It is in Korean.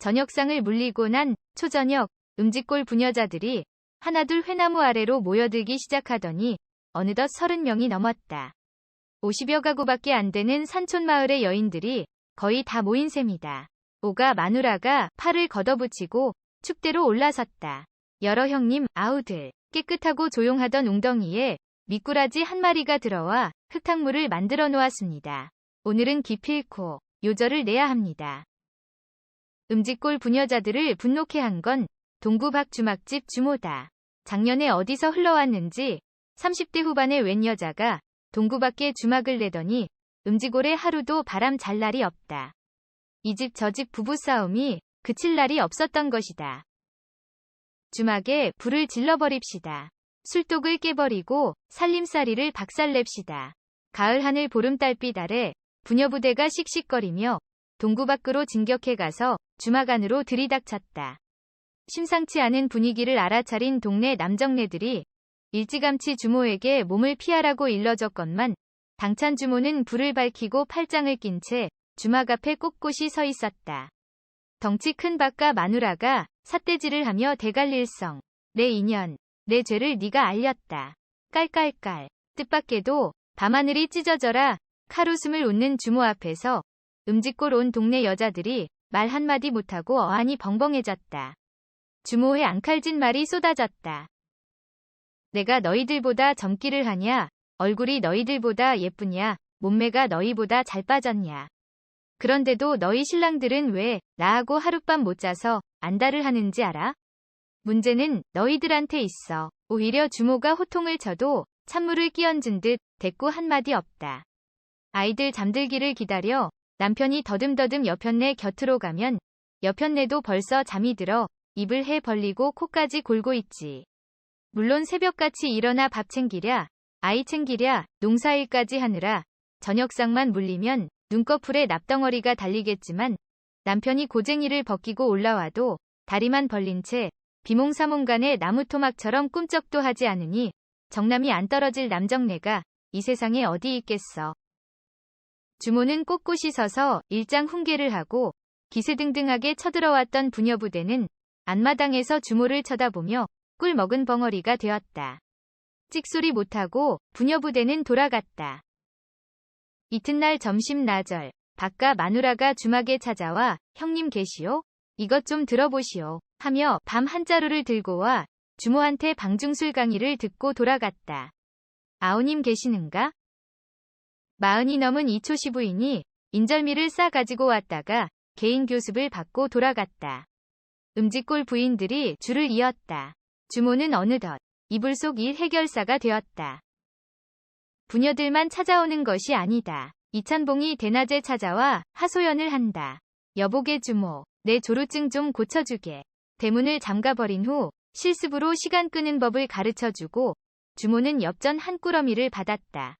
저녁상을 물리고 난 초저녁 음지골 부녀자들이 하나둘 회나무 아래로 모여들기 시작하더니 어느덧 서른 명이 넘었다. 50여 가구밖에 안 되는 산촌 마을의 여인들이 거의 다 모인 셈이다. 오가 마누라가 팔을 걷어붙이고 축대로 올라섰다. 여러 형님 아우들 깨끗하고 조용하던 웅덩이에 미꾸라지 한 마리가 들어와 흙탕물을 만들어 놓았습니다. 오늘은 기필코 요절을 내야 합니다. 음지골 부녀자들을 분노케 한 건 동구 박 주막집 주모다. 작년에 어디서 흘러왔는지 30대 후반의 웬 여자가 동구 밖에 주막을 내더니 음지골에 하루도 바람 잘 날이 없다. 이 집 저 집 부부싸움이 그칠 날이 없었던 것이다. 주막에 불을 질러버립시다. 술독을 깨버리고 살림살이를 박살냅시다. 가을 하늘 보름달빛 아래 부녀부대가 씩씩거리며 동구 밖으로 진격해 가서 주막 안으로 들이닥쳤다. 심상치 않은 분위기를 알아차린 동네 남정네들이 일찌감치 주모에게 몸을 피하라고 일러줬건만 당찬 주모는 불을 밝히고 팔짱을 낀 채 주막 앞에 꼿꼿이 서 있었다. 덩치 큰 박가 마누라가 삿대질을 하며 대갈릴성 내 인연 내 죄를 네가 알렸다. 깔깔깔 뜻밖에도 밤하늘이 찢어져라 칼웃음을 웃는 주모 앞에서 음직골 온 동네 여자들이 말 한마디 못하고 어안이 벙벙해졌다. 주모의 앙칼진 말이 쏟아졌다. 내가 너희들보다 젊기를 하냐? 얼굴이 너희들보다 예쁘냐? 몸매가 너희보다 잘 빠졌냐? 그런데도 너희 신랑들은 왜 나하고 하룻밤 못 자서 안달을 하는지 알아? 문제는 너희들한테 있어. 오히려 주모가 호통을 쳐도 찬물을 끼얹은 듯 대꾸 한마디 없다. 아이들 잠들기를 기다려 남편이 더듬더듬 여편네 곁으로 가면 여편네도 벌써 잠이 들어 입을 해 벌리고 코까지 골고 있지. 물론 새벽같이 일어나 밥 챙기랴, 아이 챙기랴, 농사일까지 하느라 저녁상만 물리면 눈꺼풀에 납덩어리가 달리겠지만 남편이 고쟁이를 벗기고 올라와도 다리만 벌린 채 비몽사몽간에 나무토막처럼 꿈쩍도 하지 않으니 정남이 안 떨어질 남정네가 이 세상에 어디 있겠어. 주모는 꼿꼿이 서서 일장 훈계를 하고 기세등등하게 쳐들어왔던 부녀부대는 안마당에서 주모를 쳐다보며 꿀 먹은 벙어리가 되었다. 찍소리 못하고 부녀부대는 돌아갔다. 이튿날 점심 나절, 박가 마누라가 주막에 찾아와 형님 계시오? 이것 좀 들어보시오. 하며 밤 한 자루를 들고 와 주모한테 방중술 강의를 듣고 돌아갔다. 아우님 계시는가? 마흔이 넘은 이초 시 부인이 인절미를 싸 가지고 왔다가 개인 교습을 받고 돌아갔다. 음지골 부인들이 줄을 이었다. 주모는 어느덧 이불 속 일 해결사가 되었다. 부녀들만 찾아오는 것이 아니다. 이찬봉이 대낮에 찾아와 하소연을 한다. 여보게 주모, 내 조루증 좀 고쳐주게. 대문을 잠가버린 후 실습으로 시간 끄는 법을 가르쳐주고 주모는 엽전 한 꾸러미를 받았다.